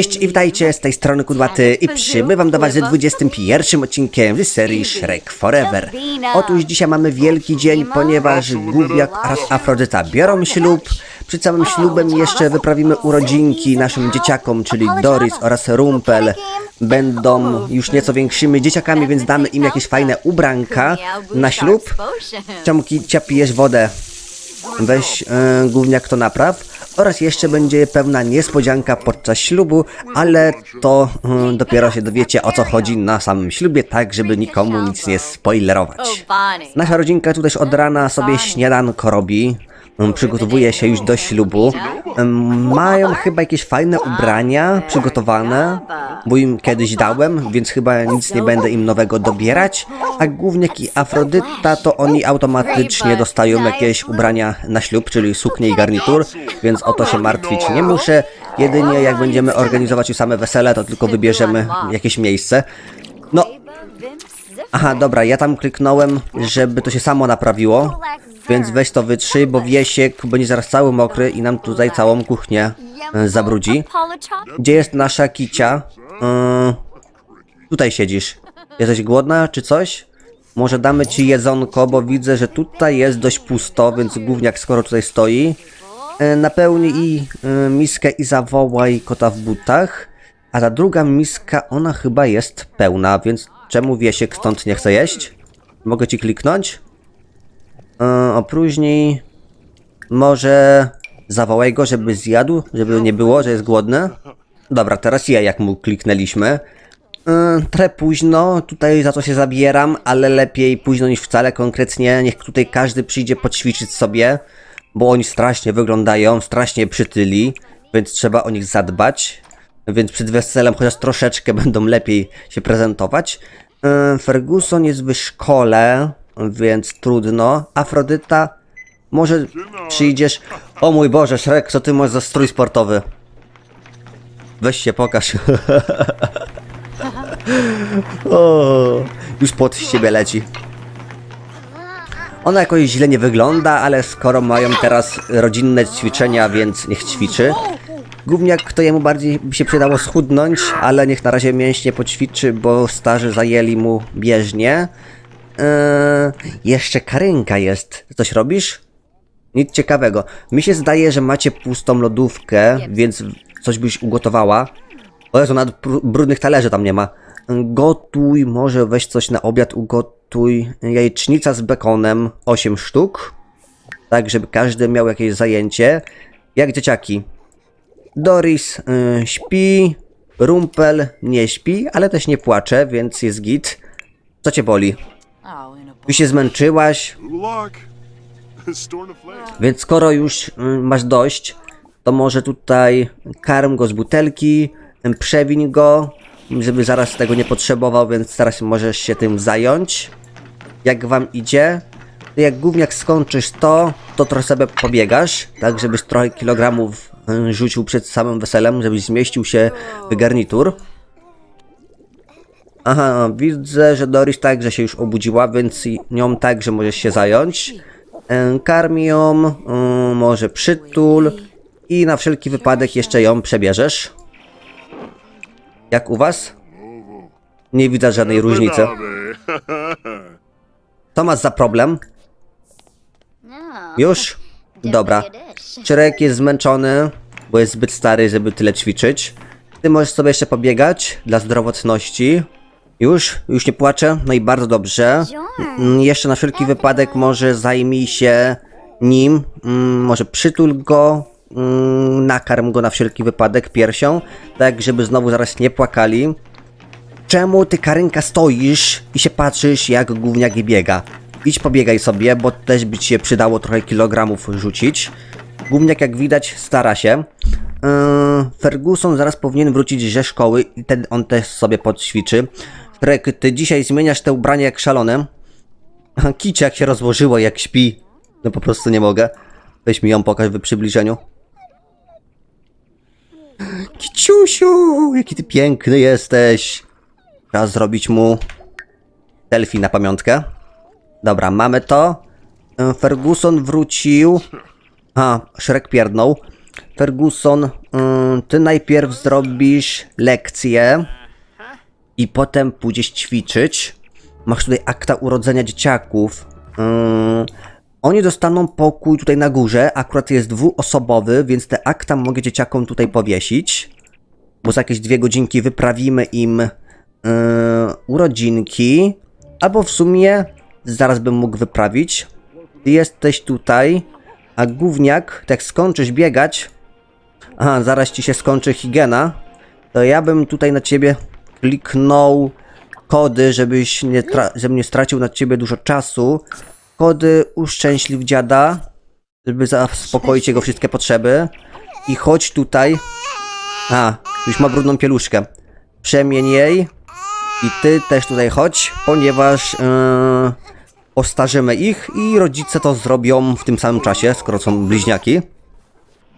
Cześć i witajcie, z tej strony Kudłaty i przybywam do was ze 21 odcinkiem z serii Shrek Forever. Otóż dzisiaj mamy wielki dzień, ponieważ Gówniak oraz Afrodyta biorą ślub. Przed samym ślubem jeszcze wyprawimy urodzinki naszym dzieciakom, czyli Doris oraz Rumpel. Będą już nieco większymi dzieciakami, więc damy im jakieś fajne ubranka na ślub. Czemu Kicia wodę? Weź e, gówniak to napraw. Oraz jeszcze będzie pewna niespodzianka podczas ślubu, ale to e, dopiero się dowiecie o co chodzi na samym ślubie, tak żeby nikomu nic nie spoilerować. Nasza rodzinka tu też od rana sobie śniadanko robi. Przygotowuje się już do ślubu. Mają chyba jakieś fajne ubrania przygotowane, bo im kiedyś dałem, więc chyba nic nie będę im nowego dobierać. A Główniak i Afrodyta to oni automatycznie dostają jakieś ubrania na ślub, czyli suknię i garnitur, więc o to się martwić nie muszę. Jedynie jak będziemy organizować już same wesele, to tylko wybierzemy jakieś miejsce. No, Aha, dobra, ja tam kliknąłem, żeby to się samo naprawiło, więc weź to wytrzyj, bo Wiesiek będzie zaraz cały mokry i nam tutaj całą kuchnię e, zabrudzi. Gdzie jest nasza kicia? Yy, tutaj siedzisz. Jesteś głodna czy coś? Może damy ci jedzonko, bo widzę, że tutaj jest dość pusto, więc gówniak skoro tutaj stoi. E, Napełnij i e, miskę i zawołaj kota w butach. A ta druga miska, ona chyba jest pełna, więc czemu Wiesiek stąd nie chce jeść? Mogę ci kliknąć? E, opróżnij. Może zawołaj go, żeby zjadł, żeby nie było, że jest głodny. Dobra, teraz ja jak mu kliknęliśmy. Yy, trochę późno, tutaj za to się zabieram, ale lepiej późno niż wcale. Konkretnie niech tutaj każdy przyjdzie poćwiczyć sobie, bo oni strasznie wyglądają, strasznie przytyli, więc trzeba o nich zadbać. Więc przed weselem chociaż troszeczkę będą lepiej się prezentować. Yy, Ferguson jest w szkole, więc trudno. Afrodyta, może przyjdziesz. O mój Boże, Shrek, co ty masz za strój sportowy? Weź się pokaż. o, już pot z ciebie leci. Ona jakoś źle nie wygląda, ale skoro mają teraz rodzinne ćwiczenia, więc niech ćwiczy. Gówniak to jemu bardziej by się przydało schudnąć, ale niech na razie mięśnie poćwiczy, bo starzy zajęli mu bieżnie. Eee, jeszcze Karynka jest. Coś robisz? Nic ciekawego. Mi się zdaje, że macie pustą lodówkę, więc coś byś ugotowała. O Jezu, nawet br- brudnych talerzy tam nie ma. Gotuj, może weź coś na obiad, ugotuj jajecznica z bekonem, 8 sztuk. Tak, żeby każdy miał jakieś zajęcie. Jak dzieciaki. Doris y, śpi, Rumpel nie śpi, ale też nie płacze, więc jest git. Co cię boli? Już się zmęczyłaś, więc skoro już y, masz dość, to może tutaj karm go z butelki, przewiń go, żeby zaraz tego nie potrzebował, więc teraz możesz się tym zająć. Jak wam idzie, to jak gówniak skończysz to, to trochę sobie pobiegasz, tak żebyś trochę kilogramów y, rzucił przed samym weselem, żebyś zmieścił się w garnitur. Aha, widzę, że Doris także się już obudziła, więc nią także możesz się zająć. E, Karm ją, e, może przytul i na wszelki wypadek jeszcze ją przebierzesz. Jak u was? Nie widać żadnej różnicy. Co masz za problem? Już? Dobra. Czerek jest zmęczony, bo jest zbyt stary, żeby tyle ćwiczyć. Ty możesz sobie jeszcze pobiegać dla zdrowotności. Już? Już nie płaczę? No i bardzo dobrze. Mm, Jeszcze na wszelki wypadek może zajmij się nim. Mm, Może przytul go. mm, Nakarm go na wszelki wypadek piersią. Tak, żeby znowu zaraz nie płakali. Czemu ty Karynka stoisz i się patrzysz jak gówniak biega? Idź pobiegaj sobie, bo też by ci się przydało trochę kilogramów rzucić. Gówniak jak widać stara się. Yy, Ferguson zaraz powinien wrócić ze szkoły i ten on też sobie podćwiczy. Frek, ty dzisiaj zmieniasz te ubrania jak szalone. Kicie jak się rozłożyło, jak śpi. No po prostu nie mogę. Weź mi ją pokaż w przybliżeniu. Kiciusiu, jaki ty piękny jesteś. Trzeba zrobić mu selfie na pamiątkę. Dobra, mamy to. E, Ferguson wrócił. A, Shrek pierdnął. Ferguson, Ym, ty najpierw zrobisz lekcję i potem pójdziesz ćwiczyć. Masz tutaj akta urodzenia dzieciaków. Ym, oni dostaną pokój tutaj na górze, akurat jest dwuosobowy, więc te akta mogę dzieciakom tutaj powiesić. Bo za jakieś dwie godzinki wyprawimy im yy, urodzinki. Albo w sumie zaraz bym mógł wyprawić. Ty jesteś tutaj, a gówniak, tak skończysz biegać, aha, zaraz ci się skończy higiena, to ja bym tutaj na ciebie kliknął kody, żebyś nie, tra- nie stracił na ciebie dużo czasu. Kody uszczęśliw dziada, żeby zaspokoić jego wszystkie potrzeby. I chodź tutaj. A, już ma brudną pieluszkę. Przemień jej. I ty też tutaj chodź, ponieważ yy, ostarzymy ich i rodzice to zrobią w tym samym czasie, skoro są bliźniaki.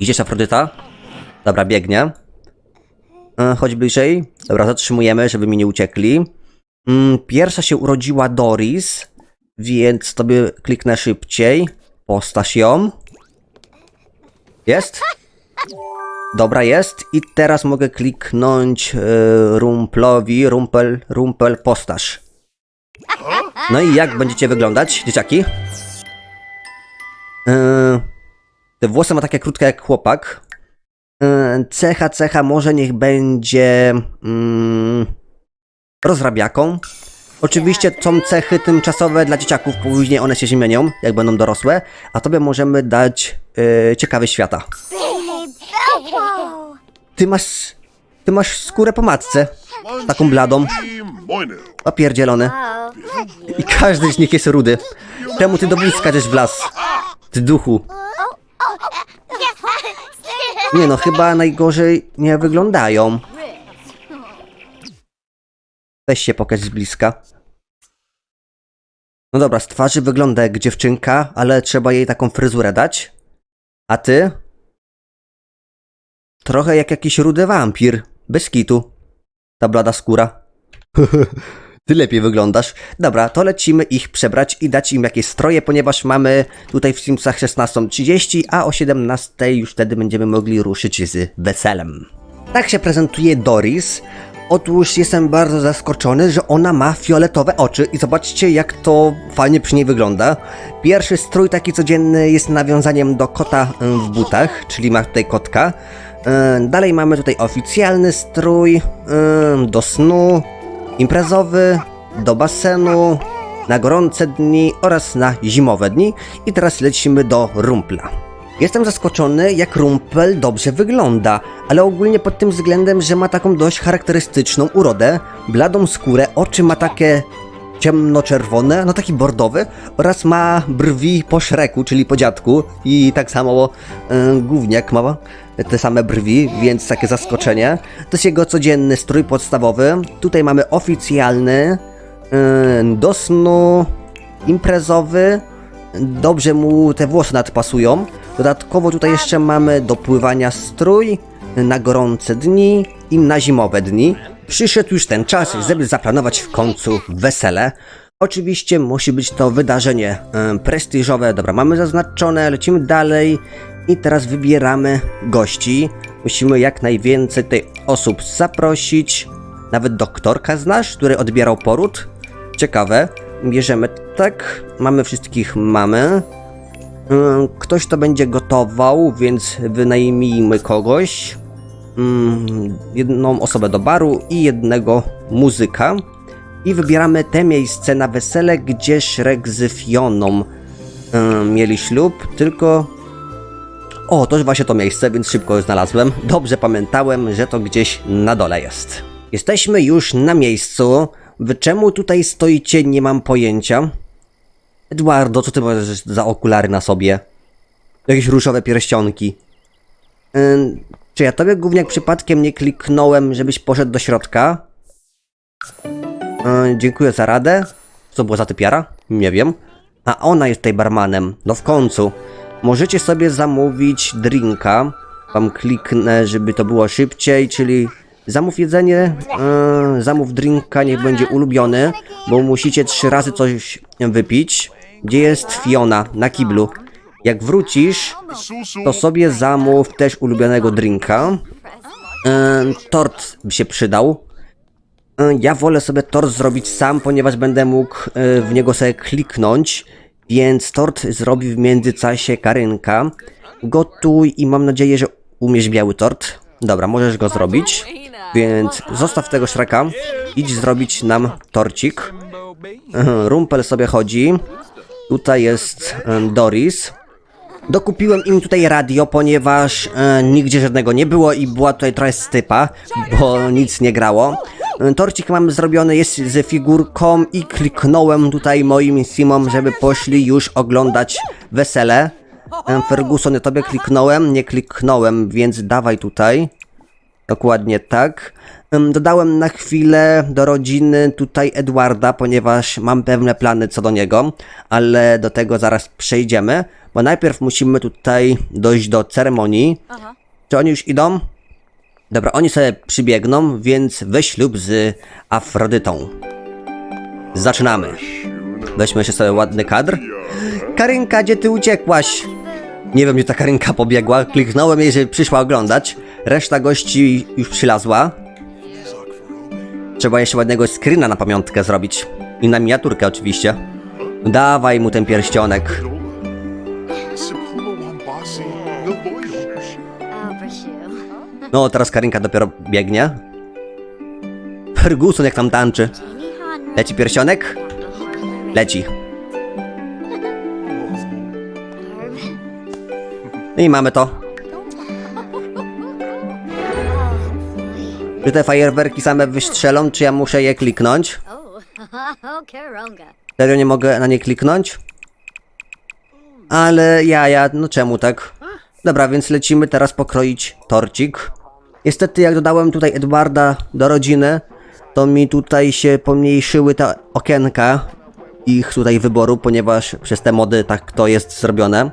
Idziesz Afrodyta? Dobra, biegnie. Yy, chodź bliżej. Dobra, zatrzymujemy, żeby mi nie uciekli. Mm, pierwsza się urodziła Doris, więc tobie kliknę szybciej. Postaż ją. Jest? Dobra, jest. I teraz mogę kliknąć y, Rumplowi, Rumpel, Rumpel, postaż. No i jak będziecie wyglądać, dzieciaki? Y, te włosy ma takie krótkie jak chłopak. Y, cecha, cecha może niech będzie mm, rozrabiaką. Oczywiście są cechy tymczasowe dla dzieciaków, później one się zmienią, jak będą dorosłe, a tobie możemy dać y, ciekawy świata. Ty masz. Ty masz skórę po matce. Taką bladą. Opierdzielony. I każdy z nich jest rudy. Czemu ty do mnie skaczesz w las? Ty duchu. Nie no, chyba najgorzej nie wyglądają. Weź się pokaż z bliska. No dobra, z twarzy wygląda jak dziewczynka, ale trzeba jej taką fryzurę dać. A ty? Trochę jak jakiś rudy wampir. Bez kitu. Ta blada skóra. Ty lepiej wyglądasz. Dobra, to lecimy ich przebrać i dać im jakieś stroje, ponieważ mamy tutaj w Simsach 16.30, a o 17.00 już wtedy będziemy mogli ruszyć z weselem. Tak się prezentuje Doris. Otóż jestem bardzo zaskoczony, że ona ma fioletowe oczy i zobaczcie jak to fajnie przy niej wygląda. Pierwszy strój taki codzienny jest nawiązaniem do kota y, w butach, czyli ma tutaj kotka. Y, Dalej mamy tutaj oficjalny strój y, do snu, imprezowy, do basenu, na gorące dni oraz na zimowe dni. I teraz lecimy do rumpla. Jestem zaskoczony, jak Rumpel dobrze wygląda, ale ogólnie pod tym względem, że ma taką dość charakterystyczną urodę, bladą skórę, oczy ma takie ciemnoczerwone, no taki bordowy oraz ma brwi po szreku, czyli po dziadku i tak samo y, gówniak ma te same brwi, więc takie zaskoczenie. To jest jego codzienny strój podstawowy. Tutaj mamy oficjalny, y, do snu, imprezowy, dobrze mu te włosy nadpasują. Dodatkowo tutaj jeszcze mamy do pływania strój na gorące dni i na zimowe dni. Przyszedł już ten czas, żeby zaplanować w końcu wesele. Oczywiście musi być to wydarzenie prestiżowe. Dobra, mamy zaznaczone, lecimy dalej i teraz wybieramy gości. Musimy jak najwięcej tutaj osób zaprosić. Nawet doktorka znasz, który odbierał poród. Ciekawe. Bierzemy tak. Mamy wszystkich, mamy. Ktoś to będzie gotował, więc wynajmijmy kogoś. Mm, Jedną osobę do baru i jednego muzyka. I wybieramy te miejsce na wesele, gdzie Shrek z Fioną mm, mieli ślub, tylko... O, to właśnie to miejsce, więc szybko je znalazłem. Dobrze pamiętałem, że to gdzieś na dole jest. Jesteśmy już na miejscu. Wy czemu tutaj stoicie, nie mam pojęcia. Eduardo, co ty masz za okulary na sobie? Jakieś różowe pierścionki. Czy ja tobie gówniak przypadkiem nie kliknąłem, żebyś poszedł do środka? Ym, dziękuję za radę. Co było za typiara? Nie wiem. A ona jest tutaj barmanem. No w końcu. Możecie sobie zamówić drinka. Wam kliknę, żeby to było szybciej, czyli zamów jedzenie, yy, zamów drinka, niech będzie ulubiony, bo musicie trzy razy coś wypić. Gdzie jest Fiona? Na kiblu. Jak wrócisz, to sobie zamów też ulubionego drinka. E, tort by się przydał. E, Ja wolę sobie tort zrobić sam, ponieważ będę mógł e, w niego sobie kliknąć, więc tort zrobi w międzyczasie Karynka. Gotuj i mam nadzieję, że umiesz biały tort. Dobra, możesz go zrobić, więc zostaw tego Shreka, idź zrobić nam torcik. Rumpel sobie chodzi. Tutaj jest Doris. Dokupiłem im tutaj radio, ponieważ e, nigdzie żadnego nie było i była tutaj trochę stypa, bo nic nie grało. E, torcik mamy zrobiony, jest ze figurką i kliknąłem tutaj moim simom, żeby poszli już oglądać wesele. E, Ferguson, ja tobie kliknąłem, nie kliknąłem, więc dawaj tutaj. Dokładnie tak. Dodałem na chwilę do rodziny tutaj Edwarda, ponieważ mam pewne plany co do niego, ale do tego zaraz przejdziemy, bo najpierw musimy tutaj dojść do ceremonii. Czy oni już idą? Dobra, oni sobie przybiegną, więc weź ślub z Afrodytą. Zaczynamy. Weźmy jeszcze sobie ładny kadr. Karynka, gdzie ty uciekłaś? Nie wiem, gdzie ta Karynka pobiegła. Kliknąłem jej, że przyszła oglądać. Reszta gości już przylazła. Trzeba jeszcze ładnego screena na pamiątkę zrobić. I na miniaturkę oczywiście. Dawaj mu ten pierścionek. No, teraz Karynka dopiero biegnie. Ferguson jak tam Han. Leci pierścionek? Leci. No I mamy to. Czy te fajerwerki same wystrzelą, czy ja muszę je kliknąć? Oh, Karonga. Serio nie mogę na nie kliknąć? Ale ja, ja, no czemu tak? Dobra, więc lecimy teraz pokroić torcik. Niestety jak dodałem tutaj Edwarda do rodziny, to mi tutaj się pomniejszyły te okienka ich tutaj wyboru, ponieważ przez te mody tak to jest zrobione.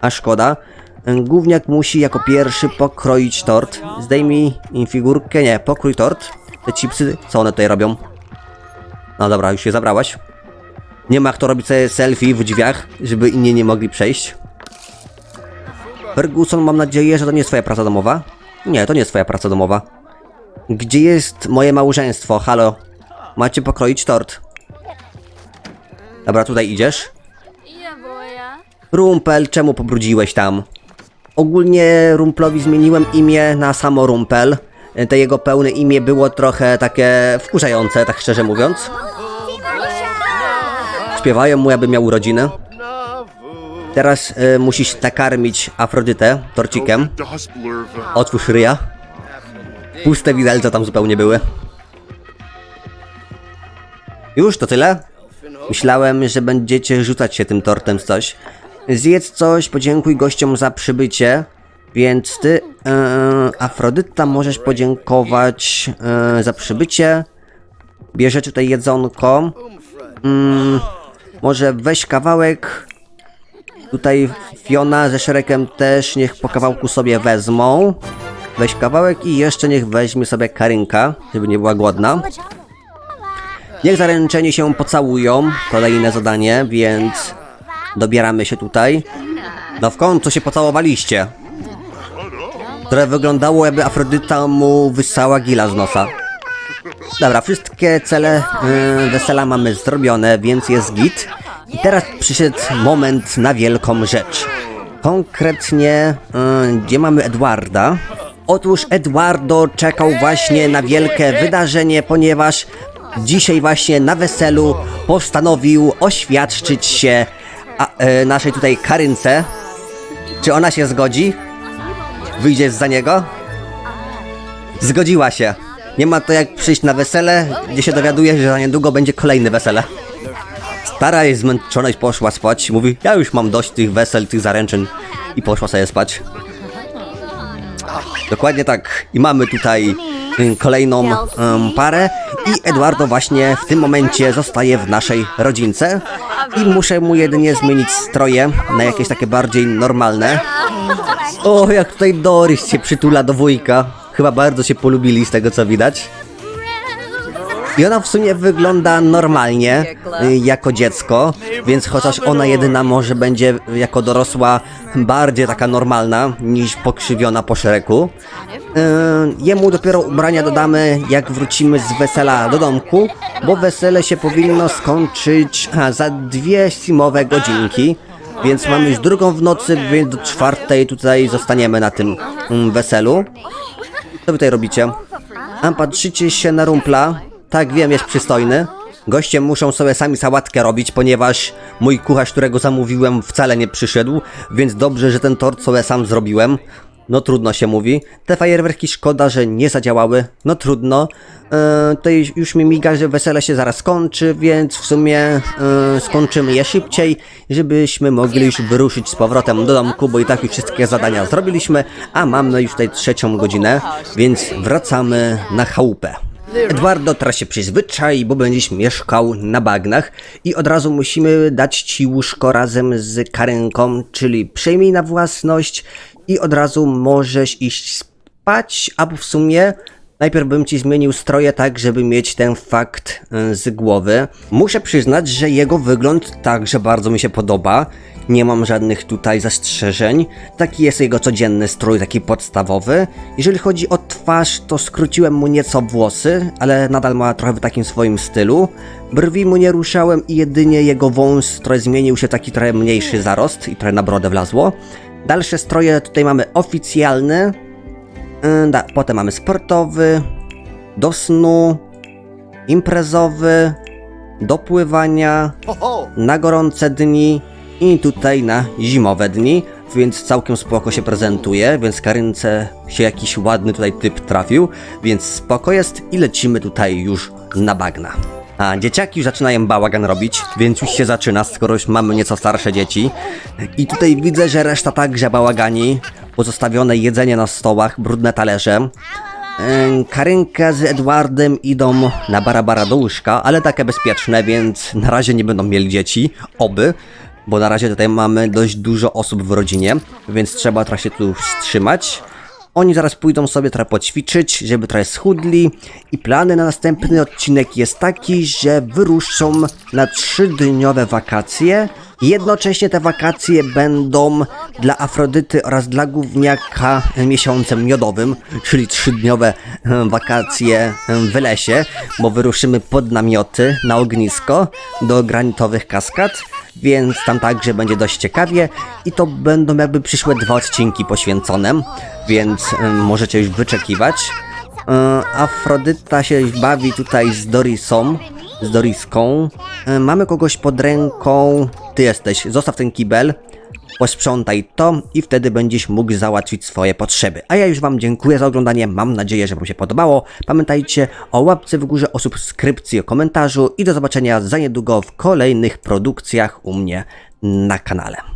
A szkoda. Gówniak musi jako pierwszy pokroić tort. Zdejmij im figurkę, nie, pokrój tort. Te chipsy, co one tutaj robią? No dobra, już je zabrałaś. Nie ma kto robić sobie selfie w drzwiach, żeby inni nie mogli przejść. Ferguson, mam nadzieję, że to nie jest twoja praca domowa. Nie, to nie jest twoja praca domowa. Gdzie jest moje małżeństwo? Halo? Macie pokroić tort. Dobra, tutaj idziesz. Rumpel, czemu pobrudziłeś tam? Ogólnie Rumplowi zmieniłem imię na samo Rumpel. Te jego pełne imię było trochę takie wkurzające, tak szczerze mówiąc. Śpiewają mu, aby miał urodziny. Teraz y, musisz nakarmić Afrodytę torcikiem. Otwórz ryja. Puste widelce tam zupełnie były. Już to tyle? Myślałem, że będziecie rzucać się tym tortem z coś. Zjedz coś, podziękuj gościom za przybycie. Więc ty, e, Afrodyta, możesz podziękować e, za przybycie. Bierze tutaj jedzonko. Mm, może weź kawałek. Tutaj Fiona ze Shrekiem też niech po kawałku sobie wezmą. Weź kawałek i jeszcze niech weźmie sobie Karynka, żeby nie była głodna. Niech zaręczeni się pocałują. Kolejne zadanie, więc dobieramy się tutaj. No w końcu się pocałowaliście. Które wyglądało jakby Afrodyta mu wyssała gila z nosa. Dobra, wszystkie cele y, wesela mamy zrobione, więc jest git. I teraz przyszedł moment na wielką rzecz. Konkretnie, y, gdzie mamy Edwarda? Otóż Eduardo czekał właśnie na wielkie wydarzenie, ponieważ dzisiaj właśnie na weselu postanowił oświadczyć się a, e, naszej tutaj Karynce. Czy ona się zgodzi? Wyjdziesz za niego? Zgodziła się. Nie ma to jak przyjść na wesele, gdzie się dowiaduje, że za niedługo będzie kolejne wesele. Stara jest zmęczona i poszła spać. Mówi, ja już mam dość tych wesel, tych zaręczyn. I poszła sobie spać. Dokładnie tak. I mamy tutaj kolejną em, parę. I Eduardo właśnie w tym momencie zostaje w naszej rodzince. I muszę mu jedynie zmienić stroje na jakieś takie bardziej normalne. O, jak tutaj Doris się przytula do wujka. Chyba bardzo się polubili z tego co widać. I ona w sumie wygląda normalnie, y, jako dziecko, więc chociaż ona jedyna może będzie jako dorosła bardziej taka normalna niż pokrzywiona po szeregu. Y, Jemu dopiero ubrania dodamy, jak wrócimy z wesela do domku, bo wesele się powinno skończyć za dwie simowe godzinki. Więc mamy już drugą w nocy, więc do czwartej tutaj zostaniemy na tym mm, weselu. Co wy tutaj robicie? A patrzycie się na rumpla? Tak, wiem, jest przystojny. Goście muszą sobie sami sałatkę robić, ponieważ mój kucharz, którego zamówiłem, wcale nie przyszedł, więc dobrze, że ten tort sobie sam zrobiłem. No trudno się mówi. Te fajerwerki szkoda, że nie zadziałały. No trudno. Eee, to już- mi miga, że wesele się zaraz kończy, więc w sumie e, skończymy je szybciej, żebyśmy mogli już wyruszyć z powrotem do domku, bo i tak już wszystkie zadania zrobiliśmy, a mamy już tutaj trzecią godzinę, więc wracamy na chałupę. Eduardo teraz się przyzwyczai, bo będziesz mieszkał na bagnach i od razu musimy dać ci łóżko razem z karynką, czyli przejmij na własność i od razu możesz iść spać, albo w sumie najpierw bym ci zmienił stroje tak, żeby mieć ten fakt y, z głowy. Muszę przyznać, że jego wygląd także bardzo mi się podoba. Nie mam żadnych tutaj zastrzeżeń. Taki jest jego codzienny strój, taki podstawowy. Jeżeli chodzi o twarz, to skróciłem mu nieco włosy, ale nadal ma trochę w takim swoim stylu. Brwi mu nie ruszałem i jedynie jego wąs trochę zmienił się, taki trochę mniejszy zarost i trochę na brodę wlazło. Dalsze stroje tutaj mamy oficjalny, Yy, da, potem mamy sportowy, do snu, imprezowy, do pływania, na gorące dni i tutaj na zimowe dni, więc całkiem spoko się prezentuje, więc Karynce się jakiś ładny tutaj typ trafił, więc spoko jest i lecimy tutaj już na bagna. A dzieciaki już zaczynają bałagan robić, więc już się zaczyna, skoro już mamy nieco starsze dzieci. I tutaj widzę, że reszta także bałagani, pozostawione jedzenie na stołach, brudne talerze. Karynka z Edwardem idą na barabara do łóżka, ale takie bezpieczne, więc na razie nie będą mieli dzieci, oby, bo na razie tutaj mamy dość dużo osób w rodzinie, więc trzeba trochę się tu wstrzymać. Oni zaraz pójdą sobie trochę poćwiczyć, żeby trochę schudli i plany na następny odcinek jest taki, że wyruszą na trzydniowe wakacje. Jednocześnie te wakacje będą dla Afrodyty oraz dla gówniaka miesiącem miodowym, czyli trzydniowe e, wakacje e, w lesie, bo wyruszymy pod namioty na ognisko do granitowych kaskad, więc tam także będzie dość ciekawie i to będą jakby przyszłe dwa odcinki poświęcone, więc e, możecie już wyczekiwać. Afrodyta się bawi tutaj z Dorisą, z Doriską. E, Mamy kogoś pod ręką. Ty jesteś, zostaw ten kibel. Posprzątaj to i wtedy będziesz mógł załatwić swoje potrzeby. A ja już Wam dziękuję za oglądanie. Mam nadzieję, że Wam się podobało. Pamiętajcie o łapce w górze, o subskrypcji, o komentarzu i do zobaczenia za niedługo w kolejnych produkcjach u mnie na kanale.